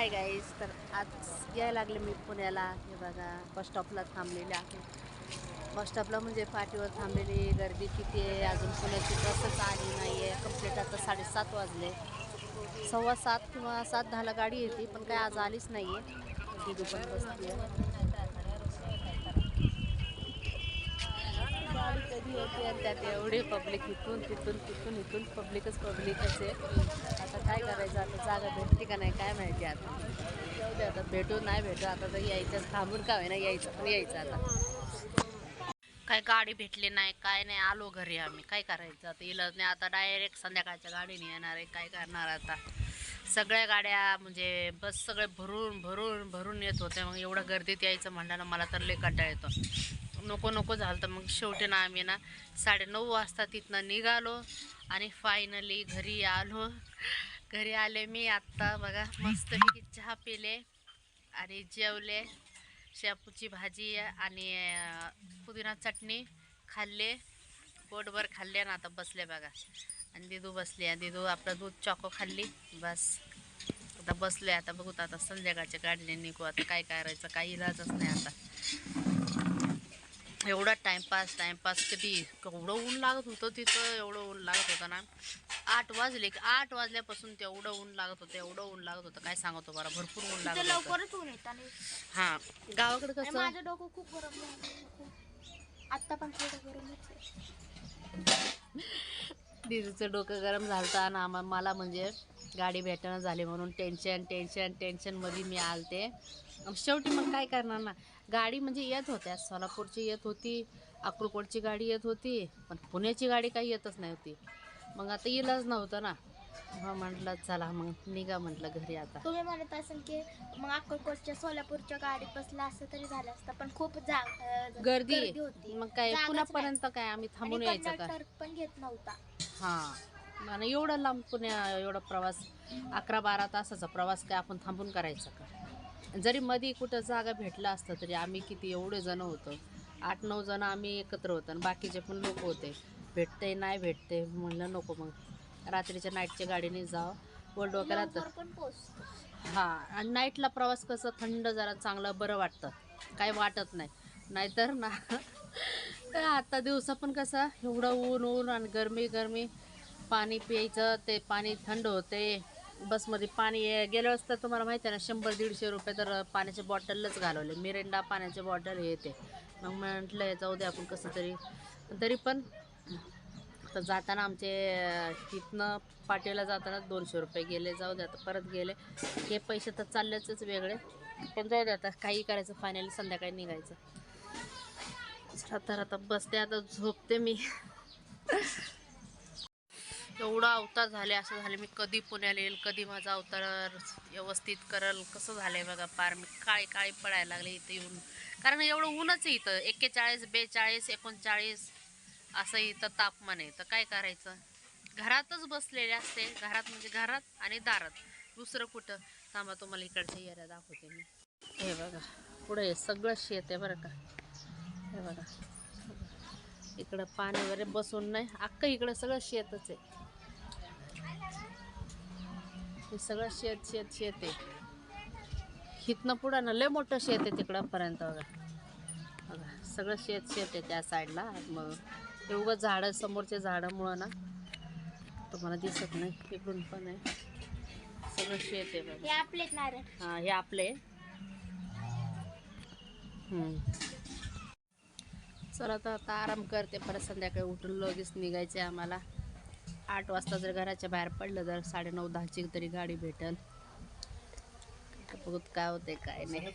Hi guys तर आज यायला लागले मी पुण्याला. हे बघा बस स्टॉपला थांबलेले आहे. बस स्टॉपला म्हणजे पाठीवर थांबलेली गर्दी किती आहे? अजून पुण्याची बसच आली नाही आहे कंप्लीट आता साडेसात वाजले. सव्वा सात किंवा सात दहाला गाडी येते पण काय आज आलीच नाही आहे दिदू गाडी कधी येते आणि त्यात एवढी पब्लिक इथून तिथून तिथून इथून पब्लिकच पब्लिकच आहे. आता काय करायचं? आता जागा भेटते का नाही? काय माहिती आता. जाऊ दे आता. भेटू नाही भेटू. आता तर यायचं थांबून का ना यायचं पण यायचं आता. काय गाडी भेटली नाही काय नाही. आलो घरी आम्ही. काय करायचं? आता इलाज नाही आता डायरेक्ट संध्याकाळच्या गाडीने येणार आहे. काय करणार आता? सगळ्या गाड्या म्हणजे बस सगळे भरून भरून भरून येत होते मग एवढं गर्दीत यायचं म्हणलं मला तर लय कंटाळ येतो. नको नको झालं तर मग शेवटी ना आम्ही ना साडेनऊ वाजता तिथनं निघालो आणि फायनली घरी आलो. घरी आले मी आत्ता बघा मस्तपैकी चहा पिले आणि जेवले. शेपूची भाजी आणि पुदिना चटणी खाल्ले. पोटभर खाल्ले आणि आता बसले बघा. आणि दिदू बसली आणि दिदू आपलं दूध चॉको खाल्ली. बस. आता बसले आता बघू आता संध्याकाळच्या गाडीने निघू. आता काय करायचं? काही इलाजच नाही आता. एवढा टाइमपास टाइमपास कधी केवढं ऊन लागत होतं तिथं एवढं ऊन लागत होतं ना. आठ वाजले की आठ वाजल्यापासून तेवढं ऊन लागत होतं एवढं ऊन लागत होतं. काय सांगतो बरं? भरपूर ऊन लागत होतं. लवकरच ऊन येत हा. गावाकडे कसं? माझं डोकं खूप गरम झालं. आता पण थोडं दिदीचं डोकं गरम झालं आणि आम्हा मला म्हणजे गाडी भेटणं झाली म्हणून टेन्शन टेन्शन टेन्शनमध्ये मी आलते. शेवटी मग काय करणार ना? गाडी म्हणजे येत होत्या. सोलापूरची येत होती अक्कलकोटची गाडी येत होती पण पुण्याची गाडी काही येतच नाही होती मग आता इलाज नव्हतं ना. मग म्हटलं चला मग निघा म्हटलं घरी आता. तुम्ही म्हणत असाल की मग अक्कलकोटच्या सोलापूरच्या गाडीत बसला असं तरी झालं असतं पण खूप जा गर्दी होती. मग काय जागाच पुण्यापर्यंत काय? आम्ही थांबून आणि यायचं का? कंडक्टर पण घेत नव्हता. हां. आणि एवढं लांब पुण्या एवढा प्रवास अकरा बारा तासाचा प्रवास काय आपण थांबून करायचा का? जरी मध्ये कुठं जागा भेटला असतं तरी आम्ही किती एवढे जण होतो. आठ नऊ जण आम्ही एकत्र होतो आणि बाकीचे पण लोक होते. भेटते नाही भेटते म्हणलं नको मग. रात्रीच्या नाईटच्या गाडीने जावं. वर डोक्याला पण पोचतो हां आणि नाईटला प्रवास कसं थंड जरा चांगलं बरं वाटतं. काही वाटत नाही. नाहीतर ना तर आता दिवसा पण कसं एवढं ऊन ऊन आणि गरमी गरमी. पाणी प्यायचं ते पाणी थंड होते. बसमध्ये पाणी आहे. गेल्या वेळेस तर तुम्हाला माहिती आहे ना शंभर दीडशे रुपये तर पाण्याचे बॉटलच घालवले. मिरिंडा पाण्याचे बॉटल हे ते. मग म्हटलं जाऊ दे आपण कसं तरी. तरी पण तर जाताना आमचे तिथनं पाटीला जाताना दोनशे रुपये गेले. जाऊ दे आता परत गेले. हे पैसे तर चाललेच वेगळे. पण जाऊ दे आता काही करायचं फायनली संध्याकाळी निघायचं. तर आता बसते आता झोपते मी. एवढा अवतार झाले असं झाले मी कधी पुण्याला येईल कधी माझा अवतार व्यवस्थित करल कसं झालंय बघा पार. मी काळी काळी पडायला लागले इथं येऊन. कारण एवढं ऊनच आहे इथं. एक्केचाळीस बेचाळीस एकोणचाळीस असं इथं तापमान आहे. तर काय करायचं? घरातच बसलेले असते. घरात म्हणजे घरात आणि दारात. दुसरं कुठं? थांबा तुम्हाला इकडच्या एरिया दाखवते मी. हे बघा पुढे सगळं शेत आहे बरं का. हे बघा. इकडं पाणी वगैरे बसून नाही. अख्खं इकडं सगळं शेतच आहे. हे सगळं शेत शेत शेत आहे. इथनं पुढं ना लय मोठं शेत आहे तिकडंपर्यंत बघा. बघा सगळं शेत शेत आहे त्या साईडला. मग ते उगं झाडं समोरच्या झाडामुळं ना तुम्हाला दिसत नाही इकडून पण आहे. सगळं शेत आहे बघा. हे नारळ हा हे आपले. चला तर आता आराम करते. परत संध्याकाळी उठून लगेच निघायचे आम्हाला. आठ वाजता जर घराच्या बाहेर पडलं तर साडेनऊ दहाची तरी गाडी भेटेल. बघत काय होते काय नाही.